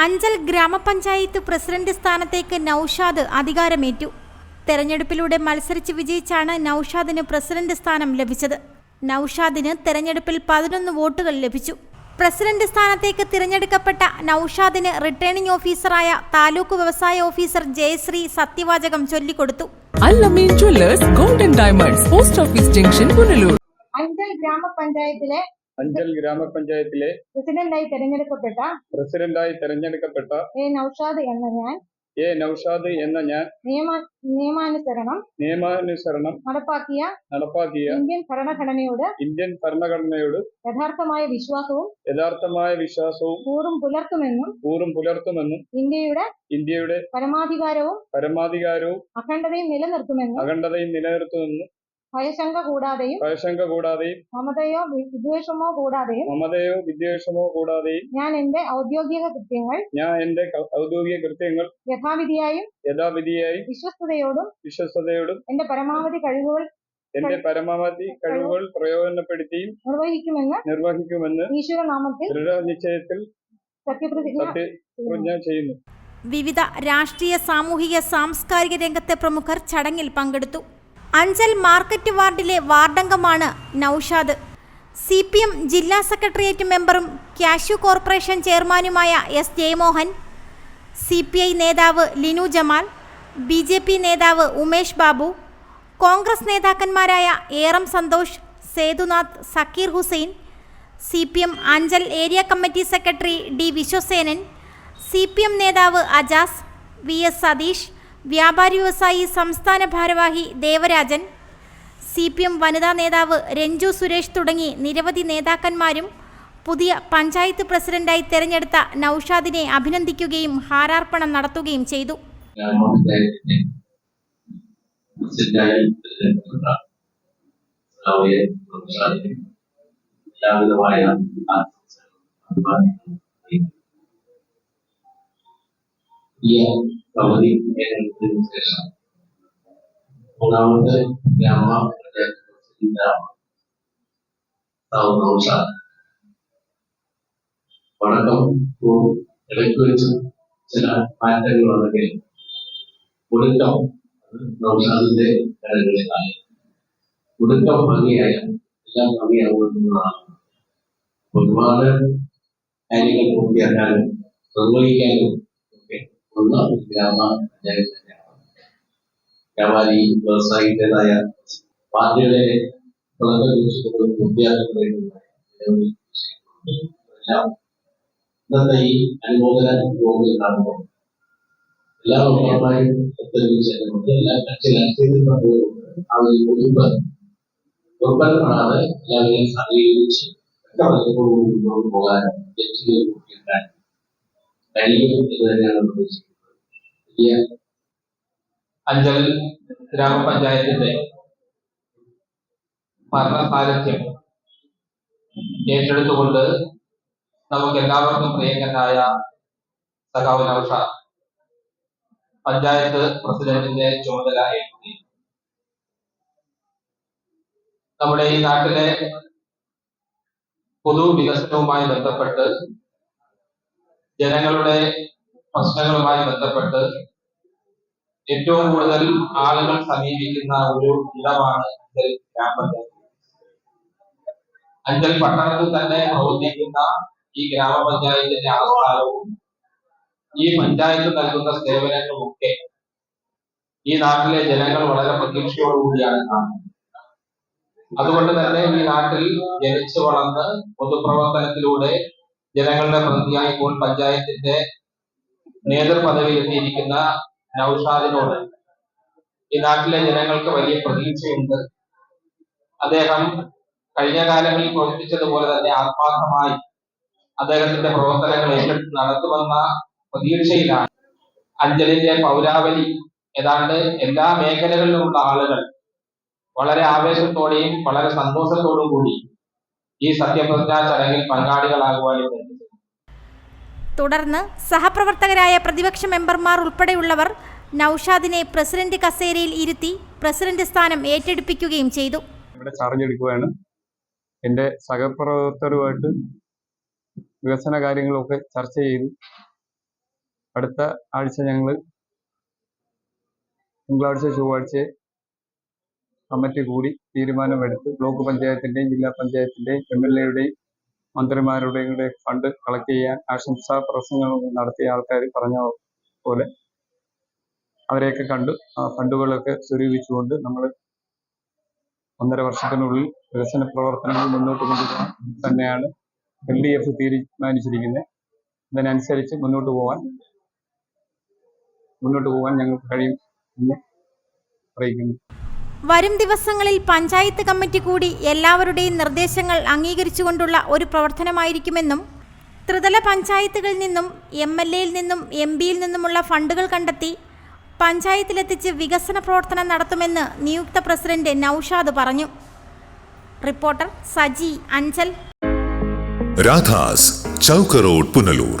അഞ്ചൽ ഗ്രാമപഞ്ചായത്ത് പ്രസിഡന്റ് സ്ഥാനത്തേക്ക് നൌഷാദ് അധികാരമേറ്റു. തെരഞ്ഞെടുപ്പിലൂടെ മത്സരിച്ച് വിജയിച്ചാണ് നൌഷാദിന് പ്രസിഡന്റ് സ്ഥാനം ലഭിച്ചത്. നൌഷാദിന് തെരഞ്ഞെടുപ്പിൽ പതിനൊന്ന് വോട്ടുകൾ ലഭിച്ചു. പ്രസിഡന്റ് സ്ഥാനത്തേക്ക് തിരഞ്ഞെടുക്കപ്പെട്ട നൌഷാദിന് റിട്ടേണിംഗ് ഓഫീസറായ താലൂക്ക് വ്യവസായ ഓഫീസർ ജയശ്രീ സത്യവാചകം ചൊല്ലിക്കൊടുത്തു. Golden diamonds post office junction Punalur. Anchal ഗ്രാമപഞ്ചായത്തിലെ അഞ്ചൽ ഗ്രാമപഞ്ചായത്തിലെ പ്രസിഡന്റായി തെരഞ്ഞെടുക്കപ്പെട്ട പ്രസിഡന്റായി തെരഞ്ഞെടുക്കപ്പെട്ട എ നൌഷാദ് എന്ന ഞാൻ എ നൌഷാദ് എന്ന ഞാൻ നിയമ നിയമാനുസരണം നിയമാനുസരണം നടപ്പാക്കിയ നടപ്പാക്കിയ ഇന്ത്യൻ ഭരണഘടനയോട് ഇന്ത്യൻ ഭരണഘടനയോട് യഥാർത്ഥമായ വിശ്വാസവും യഥാർത്ഥമായ വിശ്വാസവും കൂറും പുലർത്തുമെന്നും കൂറും പുലർത്തുമെന്നും ഇന്ത്യയുടെ ഇന്ത്യയുടെ പരമാധികാരവും പരമാധികാരവും അഖണ്ഡതയും നിലനിർത്തുമെന്നും അഖണ്ഡതയും നിലനിർത്തുമെന്നും ഭയശങ്ക കൂടാതെയും ഭയശങ്ക കൂടാതെയും മമതയോ വിദ്വേഷമോ കൂടാതെയും മമതയോ വിദ്വേഷമോ കൂടാതെയും ഞാൻ എന്റെ ഔദ്യോഗിക കൃത്യങ്ങൾ ഞാൻ എന്റെ ഔദ്യോഗിക കൃത്യങ്ങൾ യഥാവിധിയായും യഥാവിധിയായും വിശ്വസ്തയോടും വിശ്വസ്തയോടും എന്റെ പരമാവധി കഴിവുകൾ എന്റെ പരമാവധി കഴിവുകൾ പ്രയോജനപ്പെടുത്തിയും നിർവഹിക്കുമെന്ന് നിർവഹിക്കുമെന്ന് ഈശ്വരനാമത്തിൽ ദൃഢനിശ്ചയത്തിൽ നിശ്ചയത്തിൽ സത്യപ്രതിജ്ഞ ചെയ്യുന്നു. വിവിധ രാഷ്ട്രീയ സാമൂഹിക സാംസ്കാരിക രംഗത്തെ പ്രമുഖർ ചടങ്ങിൽ പങ്കെടുത്തു. അഞ്ചൽ മാർക്കറ്റ് വാർഡിലെ വാർഡംഗമാണ് നൌഷാദ്. സി പി എം ജില്ലാ സെക്രട്ടേറിയറ്റ് മെമ്പറും കാഷ്യൂ കോർപ്പറേഷൻ ചെയർമാനുമായ S Jayamohan C P I നേതാവ് Linu Jamal B J P നേതാവ് Umesh Babu Congress നേതാക്കന്മാരായ Eram Santhosh Sethunath Zakir Hussain C P M Anchal area committee secretary D Viswasenan C P M നേതാവ് Ajas V S Satheesh വ്യാപാരി വ്യവസായി സംസ്ഥാന ഭാരവാഹി Devarajan C P M വനിതാ നേതാവ് രഞ്ജു സുരേഷ് തുടങ്ങി നിരവധി നേതാക്കന്മാരും പുതിയ പഞ്ചായത്ത് പ്രസിഡന്റായി തെരഞ്ഞെടുത്ത നൌഷാദിനെ അഭിനന്ദിക്കുകയും ഹാരാർപ്പണം നടത്തുകയും ചെയ്തു എല്ലാവിധമായ. ഈ പ്രവൃത്തി ഏറ്റെടുത്തതിനു ശേഷം മൂന്നാമത്തെ ഗ്രാമപഞ്ചായത്ത് പ്രസിഡന്റാണ് സൗ നൗഷാദ് വണക്കം ഇടയ്ക്ക് വെച്ച് ചില മാറ്റങ്ങളുണ്ടെങ്കിൽ ഒടുക്കം നൗഷാദിന്റെ കരങ്ങളിലാണ് ഒടുക്കം എല്ലാം ഭംഗിയാകുന്നതാണ് ഒരുപാട് കാര്യങ്ങൾ പൂർത്തിയാക്കാനും നിർവഹിക്കാനും ഉള്ള ഗ്രാമ വ്യാപാരി വ്യവസായിയുടേതായ വിഷയങ്ങളുണ്ട് അതെല്ലാം ഇന്നത്തെ ഈ അനുമോദന യോഗത്തിൽ കാണുമ്പോൾ എല്ലാ ഒത്തൊരുമിച്ചുകൊണ്ട് എല്ലാ കക്ഷി രാഷ്ട്രീയത്തിൽ പങ്കുകൊണ്ട് എല്ലാവരെയും സമീപിച്ച് പോകാൻ പൂർത്തിയാക്കാൻ തന്നെയാണ് അഞ്ചൽ ഗ്രാമപഞ്ചായത്തിന്റെ ഭരണസാരഥ്യം ഏറ്റെടുത്തുകൊണ്ട് നമുക്ക് എല്ലാവർക്കും പ്രിയങ്കരനായ സഖാവ് നൌഷ പഞ്ചായത്ത് പ്രസിഡന്റിന്റെ ചുമതല ഏറ്റെടുത്തു നമ്മുടെ ഈ നാട്ടിലെ പൊതു വികസനവുമായി ബന്ധപ്പെട്ട് ജനങ്ങളുടെ പ്രശ്നങ്ങളുമായി ബന്ധപ്പെട്ട് ഏറ്റവും കൂടുതൽ ആളുകൾ സമീപിക്കുന്ന ഒരു ഇടമാണ് അഞ്ചൽ അഞ്ചൽ പട്ടണത്തിൽ തന്നെ പ്രവർത്തിക്കുന്ന ഈ ഗ്രാമപഞ്ചായത്തിന്റെ ആസ്ഥാനവും ഈ പഞ്ചായത്ത് നൽകുന്ന സേവനങ്ങളുമൊക്കെ ഈ നാട്ടിലെ ജനങ്ങൾ വളരെ പ്രതീക്ഷയോടുകൂടിയാണ് കാണുന്നത്. അതുകൊണ്ട് തന്നെ ഈ നാട്ടിൽ ജനിച്ചു വളർന്ന് പൊതുപ്രവർത്തനത്തിലൂടെ ജനങ്ങളുടെ പ്രതിയായി ഇപ്പോൾ പഞ്ചായത്തിന്റെ നേതൃപദവി എത്തിയിരിക്കുന്ന നൌഷാദിനോട് ഈ നാട്ടിലെ ജനങ്ങൾക്ക് വലിയ പ്രതീക്ഷയുണ്ട്. അദ്ദേഹം കഴിഞ്ഞ കാലങ്ങളിൽ പ്രവർത്തിച്ചതുപോലെ തന്നെ ആത്മാർത്ഥമായി അദ്ദേഹത്തിന്റെ പ്രവർത്തനങ്ങൾ ഏറ്റെടുത്ത് നടത്തുമെന്ന പ്രതീക്ഷയിലാണ്. അഞ്ചലിന്റെ പൗരാവലി ഏതാണ്ട് എല്ലാ മേഖലകളിലുമുള്ള ആളുകൾ വളരെ ആവേശത്തോടെയും വളരെ സന്തോഷത്തോടും കൂടി ഈ സത്യപ്രതിജ്ഞാ ചടങ്ങിൽ പങ്കാളികളാകുവാനും തുടർന്ന് സഹപ്രവർത്തകരായ പ്രതിപക്ഷ മെമ്പർമാർ ഉൾപ്പെടെയുള്ളവർ നൌഷാദിനെ പ്രസിഡന്റ് കസേരയിൽ ഇരുത്തി പ്രസിഡന്റ് സ്ഥാനം ഏറ്റെടുപ്പിക്കുകയും ചെയ്തു. ഇവിടെ ചാർജ് എടുക്കുകയാണ്. എന്റെ സഹപ്രവർത്തകരുമായിട്ട് വികസന കാര്യങ്ങളൊക്കെ ചർച്ച ചെയ്തു. അടുത്ത ആഴ്ച ഞങ്ങൾ തിങ്കളാഴ്ച ചൊവ്വാഴ്ച കമ്മിറ്റി കൂടി തീരുമാനമെടുത്ത് ബ്ലോക്ക് പഞ്ചായത്തിന്റെയും ജില്ലാ പഞ്ചായത്തിന്റെയും എം എൽ എയുടെയും മന്ത്രിമാരുടെയും കൂടെ ഫണ്ട് കളക്ട് ചെയ്യാൻ ആശംസാ പ്രസംഗങ്ങൾ നടത്തിയ ആൾക്കാർ പറഞ്ഞ പോലെ അവരെയൊക്കെ കണ്ടു. ആ ഫണ്ടുകളൊക്കെ സ്വരൂപിച്ചുകൊണ്ട് നമ്മൾ ഒന്നര വർഷത്തിനുള്ളിൽ വികസന പ്രവർത്തനങ്ങൾ മുന്നോട്ട് കൊണ്ടുപോകാൻ തന്നെയാണ് എൽ ഡി എഫ് തീരുമാനിച്ചിരിക്കുന്നത്. അതിനനുസരിച്ച് മുന്നോട്ട് പോകാൻ മുന്നോട്ട് പോകാൻ ഞങ്ങൾക്ക് കഴിയും എന്ന് അറിയിക്കുന്നു. വരും ദിവസങ്ങളിൽ പഞ്ചായത്ത് കമ്മിറ്റി കൂടി എല്ലാവരുടെയും നിർദ്ദേശങ്ങൾ അംഗീകരിച്ചുകൊണ്ടുള്ള ഒരു പ്രവർത്തനമായിരിക്കുമെന്നും ത്രിതല പഞ്ചായത്തുകളിൽ നിന്നും എം എൽ എയിൽ നിന്നും എം പിയിൽ നിന്നുമുള്ള ഫണ്ടുകൾ കണ്ടെത്തി പഞ്ചായത്തിലെത്തിച്ച് വികസന പ്രവർത്തനം നടത്തുമെന്ന് നിയുക്ത പ്രസിഡന്റ് നൌഷാദ് പറഞ്ഞു. റിപ്പോർട്ടർ സജി അഞ്ചൽ. രാധാസ് ചൗക്കറോഡ് പുനലൂർ.